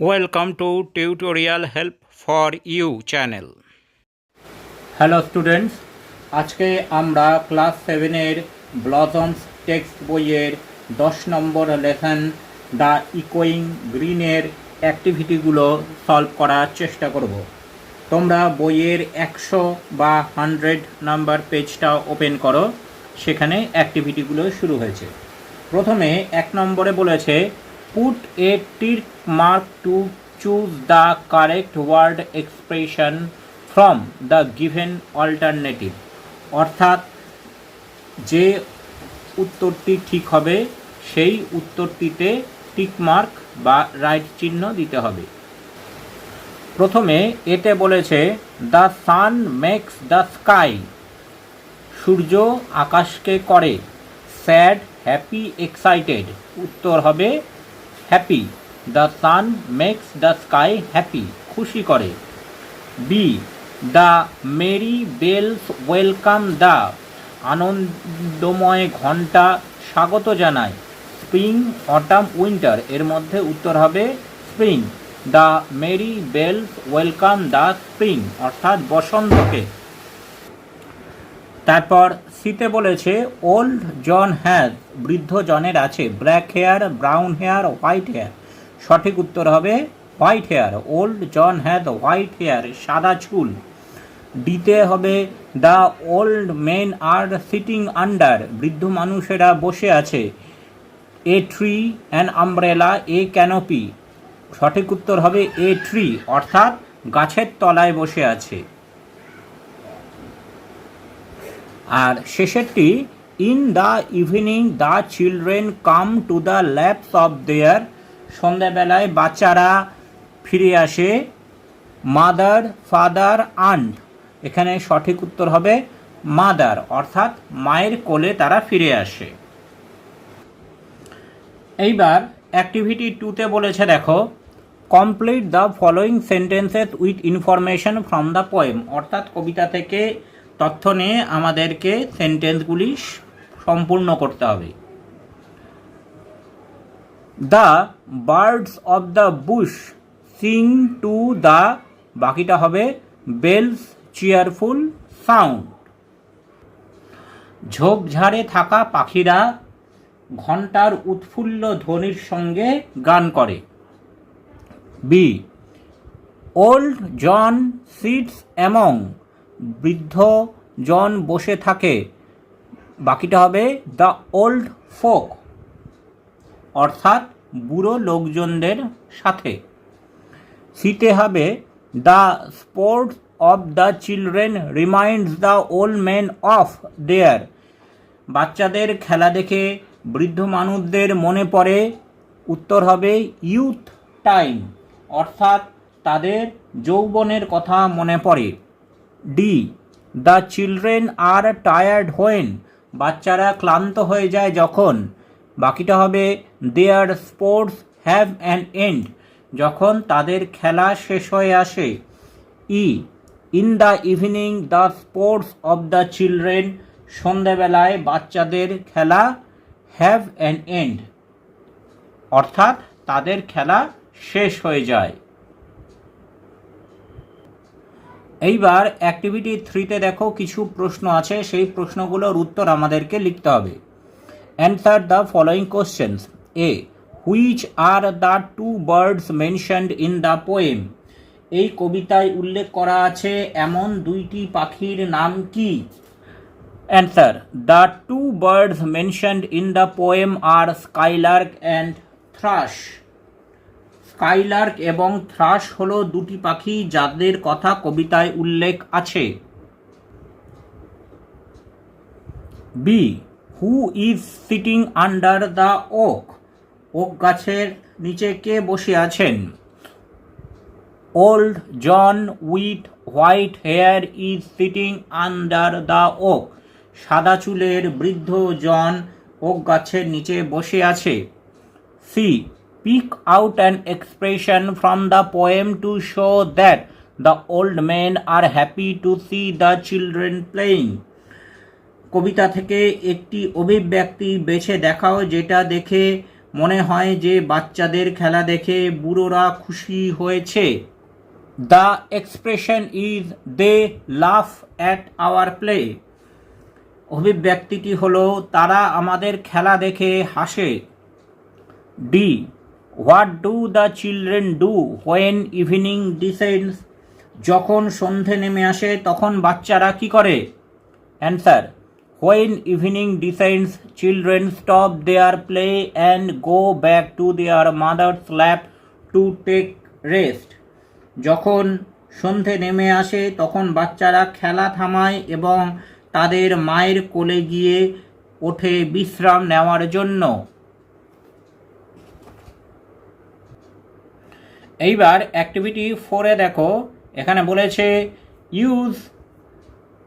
Welcome to Tutorial Help for You channel. Hello students আজকে আমরা class সেভেনের blossoms text বইয়ের দশ নম্বর লেসন দ্য ইকোয়িং গ্রিনের অ্যাক্টিভিটিগুলো সলভ করার চেষ্টা করব। তোমরা বইয়ের একশো বা হান্ড্রেড নাম্বার পেজটা ওপেন করো, সেখানে অ্যাক্টিভিটিগুলো শুরু হয়েছে। প্রথমে এক নম্বরে বলেছে put a tick mark to choose the correct word expression from the given alternative অর্থাৎ, যে উত্তরটি ঠিক হবে, সেই উত্তরটিতে টিক মার্ক বা রাইট চিহ্ন দিতে হবে। প্রথমে এতে বলেছে the sun makes the sky সূর্য আকাশকে করে। স্যাড হ্যাপি এক্সাইটেড উত্তর হবে happy the sun makes the sky happy খুশি করে। B the merry bells welcome the আনন্দময় ঘণ্টা স্বাগত জানায়। স্প্রিং অটাম উইন্টার এর মধ্যে উত্তর হবে spring the merry bells welcome the spring অর্থাৎ বসন্তকে। তারপর সিতে বলেছে ওল্ড জন হ্যাজ বৃদ্ধ জনের আছে black hair brown hair white hair সঠিক উত্তর হবে white hair old John has white hair সাদা চুল। ডিতে হবে the old men are sitting under বৃদ্ধ মানুষেরা বসে আছে। A tree and umbrella a canopy সঠিক উত্তর হবে এ ট্রি অর্থাৎ গাছের তলায় বসে আছে। আর শেষেরটি, in the evening the children come to the laps of their সন্ধ্যাবেলায় বাচ্চারা ফিরে আসে, মাদার, ফাদার আন্ট এখানে সঠিক উত্তর হবে, মাদার অর্থাৎ মায়ের কোলে তারা ফিরে আসে। এইবার অ্যাক্টিভিটি টুতে বলেছে, দেখো, complete the following sentences with information from the poem অর্থাৎ কবিতা থেকে তথ্য নিয়ে আমাদেরকে সেন্টেন্সগুলি সম্পূর্ণ করতে হবে। The birds of the bush sing to the, বাকিটা হবে বেলস চিয়ারফুল সাউন্ড। ঝোপঝাড়ে থাকা পাখিরা ঘণ্টার উৎফুল্ল ধ্বনির সঙ্গে গান করে। B, old John sits among বৃদ্ধ জন বসে থাকে। বাকিটা হবে দ্য ওল্ড ফোক অর্থাৎ বুড়ো লোকজনদের সাথে। সিতে হবে the sports of the children reminds the old man of their বাচ্চাদের খেলা দেখে বৃদ্ধ মানুষদের মনে পড়ে। উত্তর হবে ইউথ টাইম অর্থাৎ তাদের যৌবনের কথা মনে পড়ে। D the children are tired when বাচ্চারা ক্লান্ত হয়ে যায় যখন। বাকিটা হবে their sports have an end যখন তাদের খেলা শেষ হয়ে আসে। E in the evening the sports of the children সন্ধ্যাবেলায় বাচ্চাদের খেলা হ্যাভ অ্যান এন্ড অর্থাৎ তাদের খেলা শেষ হয়ে যায়। এইবার অ্যাক্টিভিটি থ্রিতে দেখো কিছু প্রশ্ন আছে, সেই প্রশ্নগুলোর উত্তর আমাদেরকে লিখতে হবে। Answer the following questions A which are the two birds mentioned in the poem এই কবিতায় উল্লেখ করা আছে, এমন দুইটি পাখির নাম কি? Answer the two birds mentioned in the poem are skylark and thrush skylark এবং থ্রাশ হল দুটি পাখি যাদের কথা কবিতায় উল্লেখ আছে। B who is sitting under the oak oak গাছের নিচে কে বসে আছেন? Old John with white hair is sitting under the oak সাদা চুলের বৃদ্ধ জন ওক গাছের নিচে বসে আছে। C pick out an expression from the poem to show that the old men are happy to see the children playing কবিতা থেকে একটি অভিব্যক্তি বেছে দেখাও যেটা দেখে মনে হয় যে বাচ্চাদের খেলা দেখে বুড়োরা খুশি হয়েছে। The expression is they laugh at our play অভিব্যক্তিটি হলো, তারা আমাদের খেলা দেখে হাসে। D what do the children do when evening descends যখন সন্ধে নেমে আসে, তখন বাচ্চারা কি করে? Answer when evening descends children stop their play and go back to their mothers' lap to take rest যখন সন্ধে নেমে আসে, তখন বাচ্চারা খেলা থামায় এবং তাদের মায়ের কোলে গিয়ে ওঠে বিশ্রাম নেওয়ার জন্য। এইবার অ্যাক্টিভিটি ফোরে দেখো, এখানে বলেছে use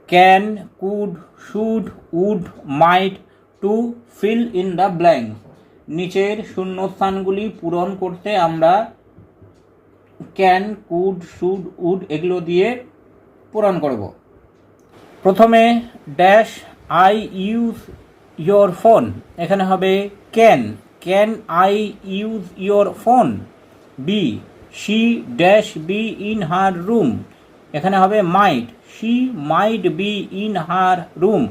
can could should would might to fill in the blank নিচের শূন্যস্থানগুলি পূরণ করতে আমরা ক্যান কুড শুড উড এগুলো দিয়ে পূরণ করব। প্রথমে dash I use your phone এখানে হবে can can I use your phone B she dash be in her room এখানে হবে might she might be in her room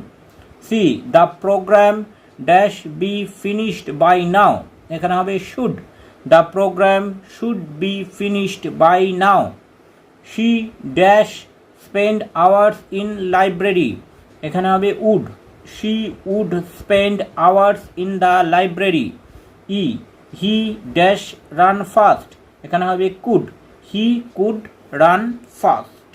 C the programme dash be finished by now এখানে হবে should the programme should be finished by now she dash spend hours in library এখানে হবে would she would spend hours in the library E he dash run fast এখানে হবে could he could run fast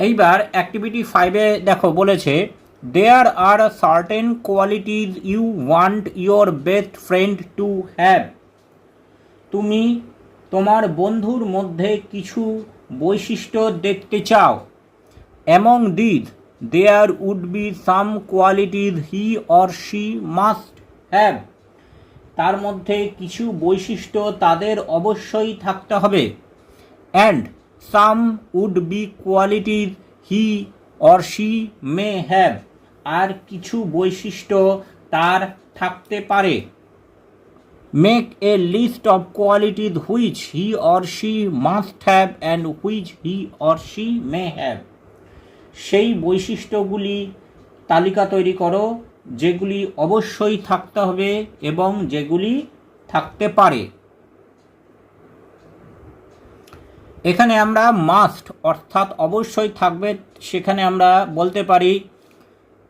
এইবার activity ফাইভে দেখো বলেছে there are certain qualities you want your best friend to have তুমি তোমার বন্ধুর মধ্যে কিছু বৈশিষ্ট্য দেখতে চাও। Among these there would be some qualities he or she must have তার মধ্যে কিছু বৈশিষ্ট্য তাদের অবশ্যই থাকতে হবে। অ্যান্ড সাম উড বি কোয়ালিটির he or she may have আর কিছু বৈশিষ্ট্য তার থাকতে পারে। Make a list of qualities which he or she must have and which he or she may have সেই বৈশিষ্ট্যগুলি তালিকা তৈরি করো। যেগুলি অবশ্যই থাকতে হবে এবং যেগুলি থাকতে পারে। এখানে আমরা মাস্ট অর্থাৎ অবশ্যই থাকবে সেখানে আমরা বলতে পারি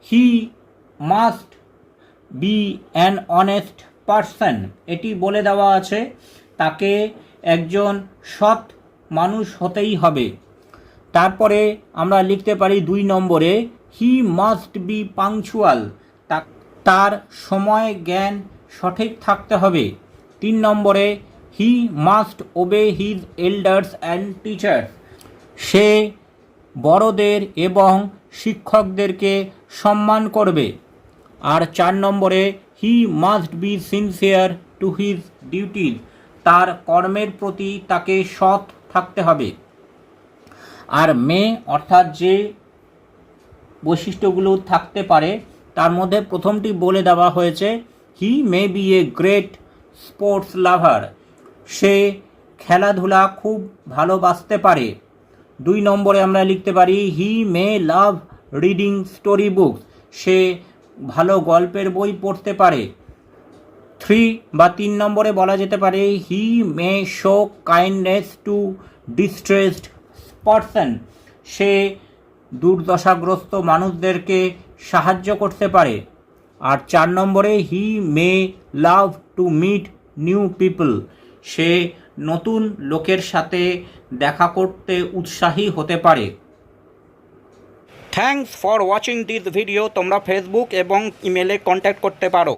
he must be an honest person এটি বলে দেওয়া আছে, তাকে একজন সৎ মানুষ হতেই হবে। তারপরে আমরা লিখতে পারি দুই নম্বরে হি মাস্ট বি পাংচুয়াল তার সময় জ্ঞান সঠিক থাকতে হবে। তিন নম্বরে he must obey his elders and teachers সে বড়দের এবং শিক্ষকদেরকে সম্মান করবে। আর চার নম্বরে he must be sincere to his duties তার কর্মের প্রতি তাকে সৎ থাকতে হবে। আর মে, অর্থাৎ যে বৈশিষ্ট্যগুলো থাকতে পারে তার মধ্যে প্রথমটি বলে দেওয়া হয়েছে he may be a great sports lover সে খেলাধুলা খুব ভালোবাসতে পারে। দুই নম্বরে আমরা লিখতে পারি he may love reading story books সে ভালো গল্পের বই পড়তে পারে। থ্রি বা তিন নম্বরে বলা যেতে পারে he may show kindness to distressed person সে দুর্দশাগ্রস্ত মানুষদেরকে সাহায্য করতে পারে। আর চার নম্বরে he may love to meet new people সে নতুন লোকের সাথে দেখা করতে উৎসাহী হতে পারে। Thanks for watching this video তোমরা ফেসবুক এবং ইমেলে কন্ট্যাক্ট করতে পারো।